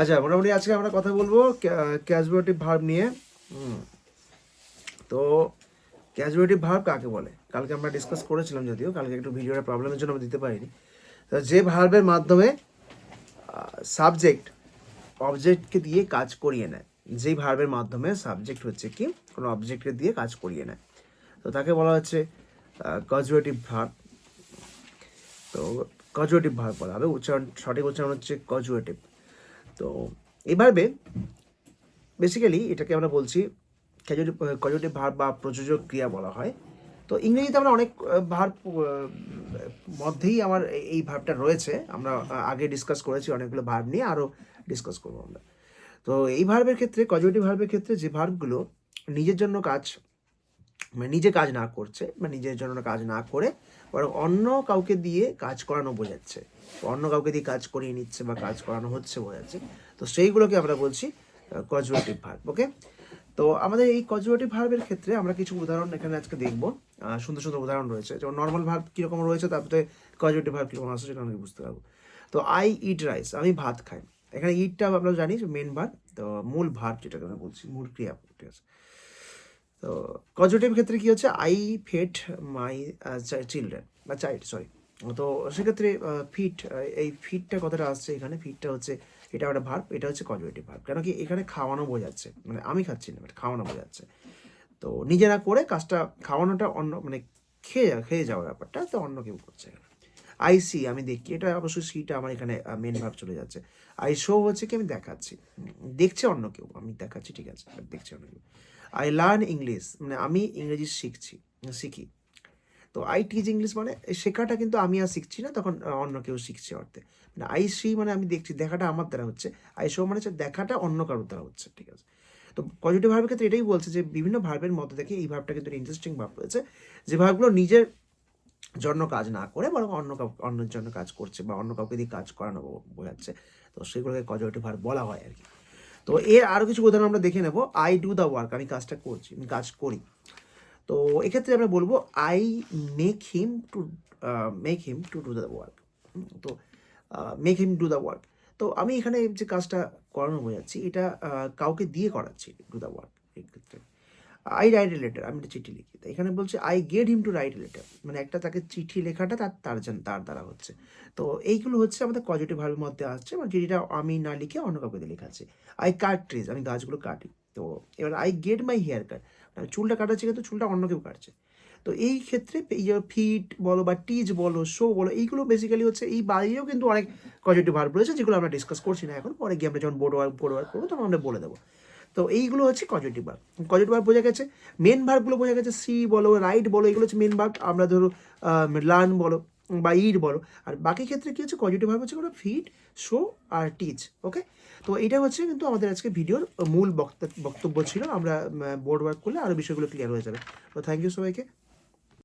আচ্ছা মোটামুটি আজকে আমরা কথা বলব ক্যাজুয়ালিটি ভার্ব নিয়ে। তো ক্যাজুয়ালিটি ভার্ব কাকে বলে? কালকে আমরা ডিসকাস করেছিলাম যদিও, কালকে একটু ভিডিওর প্রবলেমের জন্য আমরা দিতে পারিনি। তো যে ভার্বের মাধ্যমে সাবজেক্ট অবজেক্টকে দিয়ে কাজ করিয়ে নেয়, যেই ভার্বের মাধ্যমে সাবজেক্ট হচ্ছে কি, কোনো অবজেক্টকে দিয়ে কাজ করিয়ে নেয়। তো তাকে বলা হচ্ছে কজুয়েটিভ ভার্ব তো কজুয়েটিভ ভার্ব বলা হবে। উচ্চারণ, সঠিক উচ্চারণ হচ্ছে কজুয়েটিভ তো এইভাবে বেসিক্যালি এটাকে আমরা বলছি কজুয়েটিভ ভার্ব বা প্রযোজক ক্রিয়া বলা হয়। তো ইংরেজিতে আমরা অনেক ভার মধ্যেই আমার এই- ভার্বটা রয়েছে। আমরা আগে ডিসকাস করেছি অনেকগুলো ভার্ব নিয়ে, আরও ডিসকাস করব আমরা। তো এই ভার্বের ক্ষেত্রে কজুয়েটিভ ভার্বের ক্ষেত্রে যে ভার্বগুলো নিজের জন্য কাজ মানে নিজে কাজ না করছে বা নিজের জন্য কাজ না করে বরং অন্য কাউকে দিয়ে কাজ করানো বোঝাচ্ছে। অন্য কাউকে দিয়ে কাজ করিয়ে নিচ্ছে বা কাজ করানো হচ্ছে বোঝাচ্ছে তো সেইগুলোকে আমরা বলছি কজুয়েটিভ ভার্ব ওকে তো আমাদের এই কজুয়েটিভ ভার্বের ক্ষেত্রে আমরা কিছু উদাহরণ এখানে আজকে দেখব। সুন্দর সুন্দর উদাহরণ রয়েছে। যেমন নর্মাল ভার্ব কীরকম রয়েছে তারপরে কজুয়েটিভ ভার্ব কীরকম আসছে সেটা অনেকে বুঝতে পারব। তো আই ইট রাইস আমি ভাত খাই। এখানে ইটটা আমরা জানি মেন ভার্ব তো মূল ভার্ব যেটাকে আমরা বলছি, মূল ক্রিয়া ঠিক আছে। তো কজুয়েটিভ ক্ষেত্রে কি হচ্ছে? আই ফেট মাই চিলড্রেন বা চাইল্ড সরি তো সেক্ষেত্রে ফিট এই ফিটটা কথাটা আসছে এখানে? ফিটটা হচ্ছে, এটা একটা ভার্ব এটা হচ্ছে কজুয়েটিভ ভার্ব কেন কি এখানে খাওয়ানো বোঝাচ্ছে মানে আমি খাচ্ছি না বাট খাওয়ানো বোঝাচ্ছে। তো নিজেরা করে কাজটা খাওয়ানোটা অন্য মানে খেয়ে খেয়ে যাওয়ার ব্যাপারটা তো অন্য কেউ করছে এখানে। আই সি আমি দেখি এটা অবশ্যই সিটা আমার এখানে মেন ভাব চলে যাচ্ছে। আই শো হচ্ছে কি আমি দেখাচ্ছি। দেখছে অন্য কেউ, আমি দেখাচ্ছি, ঠিক আছে দেখছে অন্য কেউ। আই লার্ন ইংলিশ মানে আমি ইংরেজি শিখছি, শিখি। তো আই টিচ ইংলিশ মানে শেখাটা কিন্তু আমি আর শিখছি না, তখন অন্য কেউ শিখছে অর্থে। মানে আই সি মানে আমি দেখছি, দেখাটা আমার দ্বারা হচ্ছে। আই শো মানে হচ্ছে দেখাটা অন্য কারোর দ্বারা হচ্ছে, ঠিক আছে? তো পজিটিভ ভার্বের ক্ষেত্রে এটাই বলছে যে, বিভিন্ন ভার্বের মধ্যে থেকে এই ভার্বটা কিন্তু ইন্টারেস্টিং ভাব রয়েছে, যে ভাবগুলো নিজের জন্য কাজ না করে, বরং অন্য অন্যের জন্য কাজ করছে বা অন্য কাউকে দিয়ে কাজ করানো বোঝাচ্ছে। তো সেগুলোকে কজটিভ ভার্ব বলা হয় আর কি। তো এর আরও কিছু উদাহরণ আমরা দেখে নেব। আই ডু দ্য ওয়ার্ক আমি কাজটা করছি, আমি কাজ করি। তো এক্ষেত্রে আমরা বলব I make him to make him to do the work তো make him do the work তো আমি এখানে যে কাজটা করানো বোঝাচ্ছি এটা কাউকে দিয়ে করাচ্ছি ডু দ্য ওয়ার্ক এই ক্ষেত্রে। আই রাইট এ লেটার আমি একটা চিঠি লিখি। এখানে বলছে I get him to write a letter মানে একটা তাকে চিঠি লেখাটা তার তার জন- তার দ্বারা হচ্ছে। তো এইগুলো হচ্ছে আমাদের পজিটিভ ভাবের মধ্যে আসছে মানে চিঠিটা আমি না লিখে অন্য কাউকে লেখা আছে। আই কাট ট্রিজ আমি গাছগুলো কাটি। তো এবার I get my hair cut চুলটা কাটাচ্ছে কিন্তু চুলটা অন্য কেউ কাটছে। তো এই ক্ষেত্রে ফিট বলো বা টিজ বলো শো বলো, এইগুলো বেসিক্যালি হচ্ছে এই বাইরেও কিন্তু অনেক পজিটিভ ভার্ব রয়েছে যেগুলো আমরা ডিসকাস করছি না এখন। পরে গিয়ে আমরা যখন বোর্ড ওয়ার্ক বোর্ড ওয়ার্ক করব তখন আমরা বলে দেবো। তো এইগুলো হচ্ছে কজেটিভ ভার্ব কজেটিভ ভার্ব বোঝা গেছে। মেন ভার্বগুলো বোঝা গেছে সি বলো রাইট বলো, এগুলো হচ্ছে মেন ভার্ব আমরা ধরো লার্ন বলো। বা ইট বলো। আর বাকি ক্ষেত্রে কী হচ্ছে? পজিটিভ ভার্ব হচ্ছে কোনো ফিট শো আর টিচ ওকে তো এটা হচ্ছে কিন্তু আমাদের আজকে ভিডিওর মূল বক্ত- বক্তব্য ছিল। আমরা বোর্ড ওয়ার্ক করলে আরও বিষয়গুলো ক্লিয়ার হয়ে যাবে। তো থ্যাংক ইউ সবাইকে।